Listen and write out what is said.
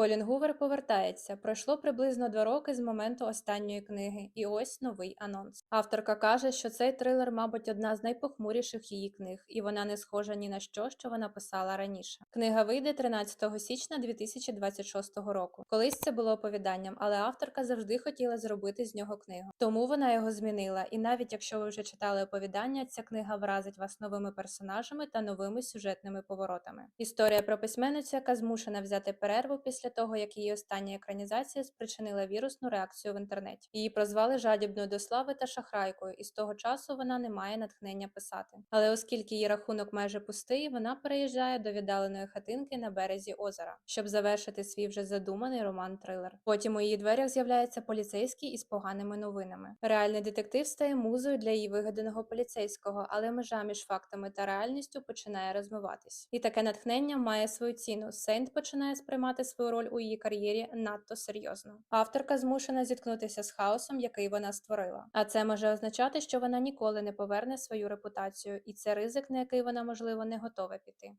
Колін Гувер повертається. Пройшло приблизно два роки з моменту останньої книги, і ось новий анонс. Авторка каже, що цей трилер, мабуть, одна з найпохмуріших її книг, і вона не схожа ні на що, що вона писала раніше. Книга вийде 13 січня 2026 року. Колись це було оповіданням, але авторка завжди хотіла зробити з нього книгу. Тому вона його змінила. І навіть якщо ви вже читали оповідання, ця книга вразить вас новими персонажами та новими сюжетними поворотами. Історія про письменницю, яка змушена взяти перерву після того, як її остання екранізація спричинила вірусну реакцію в інтернеті. Її прозвали жадібною до слави та шахрайкою, і з того часу вона не має натхнення писати. Але оскільки її рахунок майже пустий, вона переїжджає до віддаленої хатинки на березі озера, щоб завершити свій вже задуманий роман-трилер. Потім у її дверях з'являється поліцейський із поганими новинами. Реальний детектив стає музою для її вигаданого поліцейського, але межа між фактами та реальністю починає розмиватись. І таке натхнення має свою ціну. Сейнт починає сприймати свою роль у її кар'єрі надто серйозно. Авторка змушена зіткнутися з хаосом, який вона створила. А це може означати, що вона ніколи не поверне свою репутацію, і це ризик, на який вона можливо не готова піти.